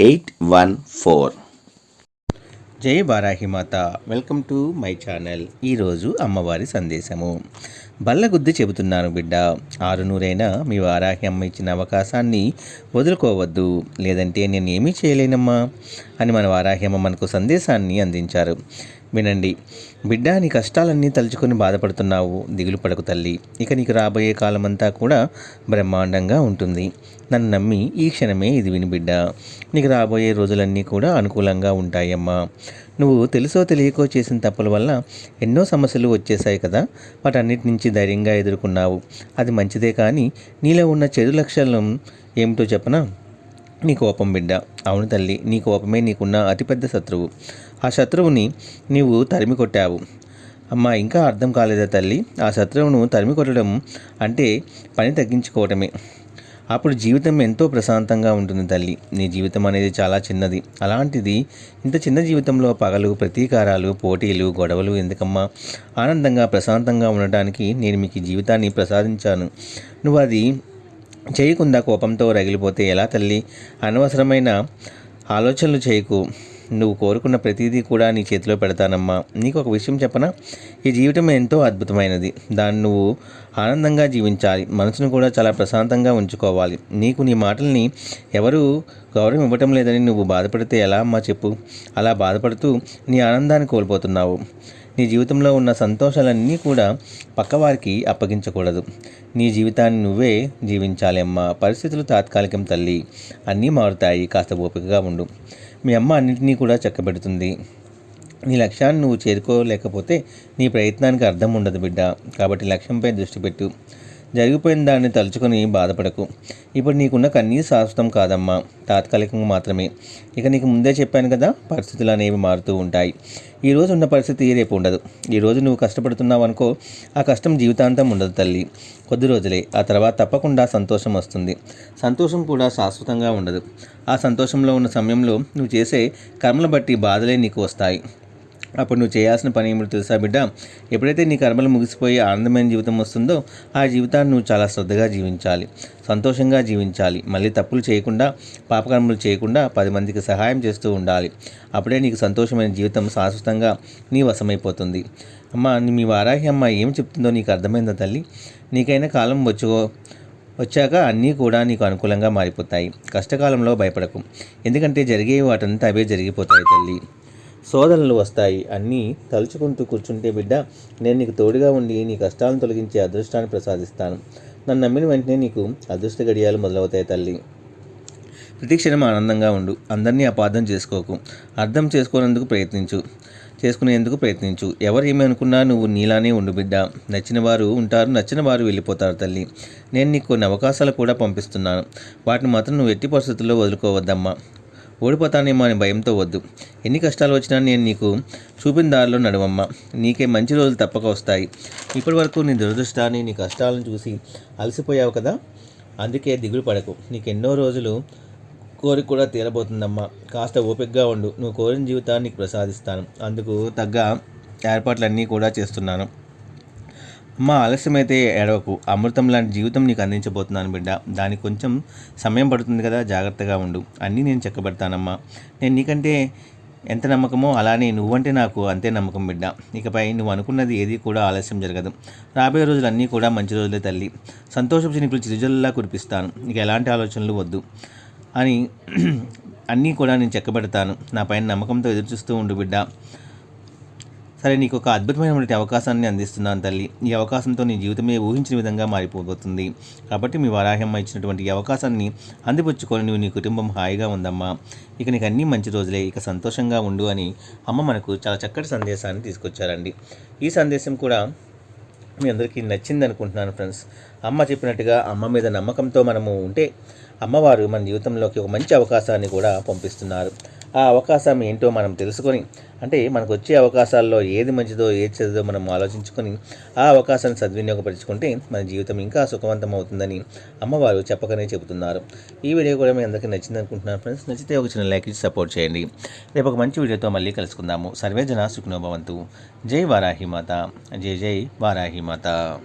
eight one four. జై బారాహిమాత welcome to my channel. ఈరోజు అమ్మవారి సందేశము. బల్లగుద్ది చెబుతున్నాను బిడ్డ ఆరు నూరైనా మీ వారాహి అమ్మ ఇచ్చిన అవకాశాన్ని వదులుకోవద్దు. లేదంటే నేను ఏమీ చేయలేనమ్మా అని మన వారాహి అమ్మ మనకు సందేశాన్ని అందించారు. వినండి. బిడ్డ నీ కష్టాలన్నీ తలుచుకొని బాధపడుతున్నావు. దిగులు పడకు తల్లి. ఇక నీకు రాబోయే కాలమంతా కూడా బ్రహ్మాండంగా ఉంటుంది. నన్ను నమ్మి ఈ క్షణమే ఇది విని బిడ్డ. నీకు రాబోయే రోజులన్నీ కూడా అనుకూలంగా ఉంటాయమ్మా. నువ్వు తెలుసో తెలియకో చేసిన తప్పుల వల్ల ఎన్నో సమస్యలు వచ్చేసాయి కదా. వాటన్నిటి నుంచి ధైర్యంగా ఎదుర్కొన్నావు. అది మంచిదే కానీ నీలో ఉన్న చెడు లక్షణం ఏమిటో చెప్పనా? నీ కోపం బిడ్డ. అవును తల్లి నీ కోపమే నీకున్న అతిపెద్ద శత్రువు. ఆ శత్రువుని నీవు తరిమి కొట్టావు. అమ్మా ఇంకా అర్థం కాలేదా తల్లి? ఆ శత్రువును తరిమి కొట్టడం అంటే పని తగ్గించుకోవటమే. అప్పుడు జీవితం ఎంతో ప్రశాంతంగా ఉంటుంది తల్లి. నీ జీవితం అనేది చాలా చిన్నది. అలాంటిది ఇంత చిన్న జీవితంలో పగలు ప్రతీకారాలు పోటీలు గొడవలు ఎందుకమ్మా? ఆనందంగా ప్రశాంతంగా ఉండటానికి నేను మీకు జీవితాన్ని ప్రసాదించాను. నువ్వు అది చేయకుండా కోపంతో రగిలిపోతే ఎలా తల్లి? అనవసరమైన ఆలోచనలు చేయకు. నువ్వు కోరుకున్న ప్రతిదీ కూడా నీ చేతిలో పెడతానమ్మా. నీకు ఒక విషయం చెప్పనా? ఈ జీవితం ఎంతో అద్భుతమైనది. దాన్ని నువ్వు ఆనందంగా జీవించాలి. మనసును కూడా చాలా ప్రశాంతంగా ఉంచుకోవాలి. నీకు నీ మాటల్ని ఎవరు గౌరవం ఇవ్వటం లేదని నువ్వు బాధపడితే ఎలా అమ్మా చెప్పు. అలా బాధపడుతూ నీ ఆనందాన్ని కోల్పోతున్నావు. నీ జీవితంలో ఉన్న సంతోషాలన్నీ కూడా పక్కవారికి అప్పగించకూడదు. నీ జీవితాన్ని నువ్వే జీవించాలి అమ్మ. పరిస్థితులు తాత్కాలికం తల్లి. అన్నీ మారుతాయి. కాస్త ఓపికగా ఉండు. మీ అమ్మ అన్నింటినీ కూడా చక్కబెడుతుంది. నీ లక్ష్యాన్ని నువ్వు చేరుకోలేకపోతే నీ ప్రయత్నానికి అర్థం ఉండదు బిడ్డ. కాబట్టి లక్ష్యంపై దృష్టి పెట్టు. జరిగిపోయిన దాన్ని తలుచుకొని బాధపడకు. ఇప్పుడు నీకున్న కన్నీ శాశ్వతం కాదమ్మా. తాత్కాలికంగా మాత్రమే. ఇక నీకు ముందే చెప్పాను కదా పరిస్థితులు అనేవి మారుతూ ఉంటాయి. ఈరోజు ఉన్న పరిస్థితి రేపు ఉండదు. ఈ రోజు నువ్వు కష్టపడుతున్నావు అనుకో ఆ కష్టం జీవితాంతం ఉండదు తల్లి. కొద్ది రోజులే. ఆ తర్వాత తప్పకుండా సంతోషం వస్తుంది. సంతోషం కూడా శాశ్వతంగా ఉండదు. ఆ సంతోషంలో ఉన్న సమయంలో నువ్వు చేసే కర్మలు బట్టి బాధలే నీకు వస్తాయి. అప్పుడు నువ్వు చేయాల్సిన పని ఏమిటో తెలుసా బిడ్డ? ఎప్పుడైతే నీ కర్మలు ముగిసిపోయి ఆనందమైన జీవితం వస్తుందో ఆ జీవితాన్ని నువ్వు చాలా శ్రద్ధగా జీవించాలి సంతోషంగా జీవించాలి. మళ్ళీ తప్పులు చేయకుండా పాపకర్మలు చేయకుండా పది మందికి సహాయం చేస్తూ ఉండాలి. అప్పుడే నీకు సంతోషమైన జీవితం శాశ్వతంగా నీ వశమైపోతుంది. అమ్మ మీ వారాహి అమ్మ ఏం చెప్తుందో నీకు అర్థమైందా తల్లి? నీకైనా కాలం వచ్చుకో వచ్చాక అన్నీ కూడా నీకు అనుకూలంగా మారిపోతాయి. కష్టకాలంలో భయపడకు. ఎందుకంటే జరిగే వాటంతా అవే జరిగిపోతాయి తల్లి. శోధనలు వస్తాయి. అన్నీ తలుచుకుంటూ కూర్చుంటే బిడ్డ నేను నీకు తోడుగా ఉండి నీ కష్టాలను తొలగించే అదృష్టాన్ని ప్రసాదిస్తాను. నన్ను నమ్మిన వెంటనే నీకు అదృష్ట గడియాలు మొదలవుతాయి తల్లి. ప్రతిక్షణం ఆనందంగా ఉండు. అందరినీ అపార్థం చేసుకోకు. అర్థం చేసుకోనందుకు ప్రయత్నించు. చేసుకునేందుకు ప్రయత్నించు. ఎవరు ఏమి అనుకున్నా నువ్వు నీలానే ఉండు బిడ్డ. నచ్చిన వారు ఉంటారు. నచ్చిన వారు వెళ్ళిపోతారు తల్లి. నేను నీకు కొన్ని అవకాశాలు కూడా పంపిస్తున్నాను. వాటిని మాత్రం నువ్వు ఎట్టి పరిస్థితుల్లో వదులుకోవద్దమ్మా. ఓడిపోతానేమో అని భయంతో వద్దు. ఎన్ని కష్టాలు వచ్చినా నేను నీకు చూపిన దారిలో నడవమ్మ. నీకే మంచి రోజులు తప్పక వస్తాయి. ఇప్పటి వరకు నీ దురదృష్టాన్ని నీ కష్టాలను చూసి అలసిపోయావు కదా? అందుకే దిగులు పడకు. నీకు ఎన్నో రోజులు కోరిక కూడా తీరబోతుందమ్మా. కాస్త ఓపికగా ఉండు. నువ్వు కోరిన జీవితాన్ని ప్రసాదిస్తాను. అందుకు తగ్గ ఏర్పాట్లన్నీ కూడా చేస్తున్నాను. అమ్మ ఆలస్యమైతే ఏడవకు. అమృతం లాంటి జీవితం నీకు అందించబోతున్నాను బిడ్డ. దానికి కొంచెం సమయం పడుతుంది కదా జాగ్రత్తగా ఉండు. అన్నీ నేను చెక్కబెడతానమ్మా. నేను నీకంటే ఎంత నమ్మకమో అలానే నువ్వంటే నాకు అంతే నమ్మకం బిడ్డ. ఇకపై నువ్వు అనుకున్నది ఏది కూడా ఆలస్యం జరగదు. రాబోయే రోజులు అన్నీ కూడా మంచి రోజులే తల్లి. సంతోషపు చినుకులు చిరుజల్లా కురిపిస్తాను. ఇక ఎలాంటి ఆలోచనలు వద్దు. అని అన్నీ కూడా నేను చెక్కబెడతాను. నా పైన నమ్మకంతో ఎదురుచూస్తూ ఉండు బిడ్డ. సరే నీకు ఒక అద్భుతమైనటువంటి అవకాశాన్ని అందిస్తున్నాను తల్లి. ఈ అవకాశంతో నీ జీవితమే ఊహించిన విధంగా మారిపోబోతుంది. కాబట్టి మీ వారాహ్యమ్మ ఇచ్చినటువంటి ఈ అవకాశాన్ని అందిపుచ్చుకొని నువ్వు నీ కుటుంబం హాయిగా ఉందమ్మా. ఇక నీకు అన్నీ మంచి రోజులే. ఇక సంతోషంగా ఉండు అని అమ్మ మనకు చాలా చక్కటి సందేశాన్ని తీసుకొచ్చారండి. ఈ సందేశం కూడా మీ అందరికీ నచ్చింది అనుకుంటున్నాను ఫ్రెండ్స్. అమ్మ చెప్పినట్టుగా అమ్మ మీద నమ్మకంతో మనము ఉంటే అమ్మవారు మన జీవితంలోకి ఒక మంచి అవకాశాన్ని కూడా పంపిస్తున్నారు. ఆ అవకాశం ఏంటో మనం తెలుసుకొని అంటే మనకు వచ్చే అవకాశాల్లో ఏది మంచిదో ఏది చెదో మనం ఆలోచించుకొని ఆ అవకాశాన్ని సద్వినియోగపరుచుకుంటే మన జీవితం ఇంకా సుఖవంతం అవుతుందని అమ్మవారు చెప్పకనే చెబుతున్నారు. ఈ వీడియో కూడా మీ అందరికీ నచ్చింది అనుకుంటున్నాను ఫ్రెండ్స్. నచ్చితే ఒక చిన్న లైక్ ఇచ్చి సపోర్ట్ చేయండి. రేపు ఒక మంచి వీడియోతో మళ్ళీ కలుసుకుందాము. సర్వేజన సుఖనోభవంతు జై వారాహి మాత. జై జై వారాహి మాత.